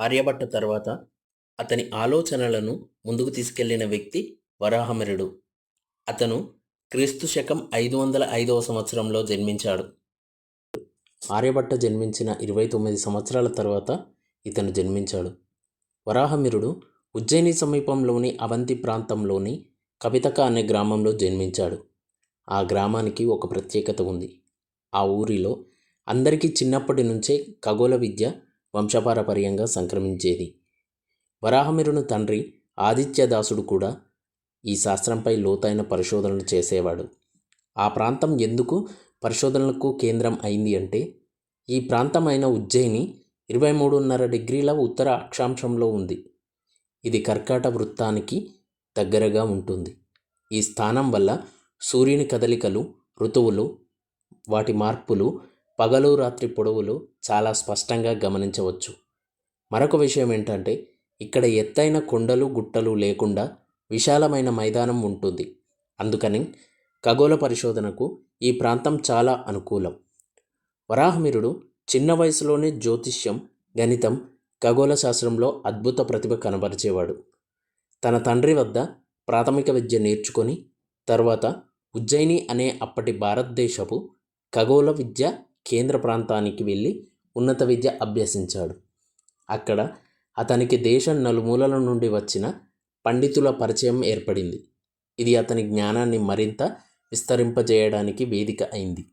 ఆర్యభట్ట తర్వాత అతని ఆలోచనలను ముందుకు తీసుకెళ్ళిన వ్యక్తి వరాహమిరుడు. అతను క్రీస్తు శకం ఐదు వందల ఐదవ సంవత్సరంలో జన్మించాడు. ఆర్యభట్ట జన్మించిన ఇరవై తొమ్మిది సంవత్సరాల తర్వాత ఇతను జన్మించాడు. వరాహమిరుడు ఉజ్జయిని సమీపంలోని అవంతి ప్రాంతంలోని కవితక అనే గ్రామంలో జన్మించాడు. ఆ గ్రామానికి ఒక ప్రత్యేకత ఉంది. ఆ ఊరిలో అందరికీ చిన్నప్పటి నుంచే ఖగోళ విద్య వంశపారపర్యంగా సంక్రమించేది. వరాహమిరుని తండ్రి ఆదిత్యదాసుడు కూడా ఈ శాస్త్రంపై లోతైన పరిశోధనలు చేసేవాడు. ఆ ప్రాంతం ఎందుకు పరిశోధనలకు కేంద్రం అయింది అంటే ఈ ప్రాంతం అయిన ఉజ్జయిని ఇరవై మూడున్నర డిగ్రీల ఉత్తర అక్షాంశంలో ఉంది. ఇది కర్కాట వృత్తానికి దగ్గరగా ఉంటుంది. ఈ స్థానం వల్ల సూర్యుని కదలికలు ఋతువులు వాటి మార్పులు పగలు రాత్రి పొడవులు చాలా స్పష్టంగా గమనించవచ్చు. మరొక విషయం ఏంటంటే ఇక్కడ ఎత్తైన కొండలు గుట్టలు లేకుండా విశాలమైన మైదానం ఉంటుంది. అందుకని ఖగోళ పరిశోధనకు ఈ ప్రాంతం చాలా అనుకూలం. వరాహమిరుడు చిన్న వయసులోనే జ్యోతిష్యం గణితం ఖగోళ శాస్త్రంలో అద్భుత ప్రతిభ కనబరిచేవాడు. తన తండ్రి వద్ద ప్రాథమిక విద్య నేర్చుకొని తర్వాత ఉజ్జయిని అనే అప్పటి భారతదేశపు ఖగోళ విద్య కేంద్ర ప్రాంతానికి వెళ్ళి ఉన్నత విద్య అభ్యసించాడు. అక్కడ అతనికి దేశం నలుమూలల నుండి వచ్చిన పండితుల పరిచయం ఏర్పడింది. ఇది అతని జ్ఞానాన్ని మరింత విస్తరింపజేయడానికి వేదిక అయింది.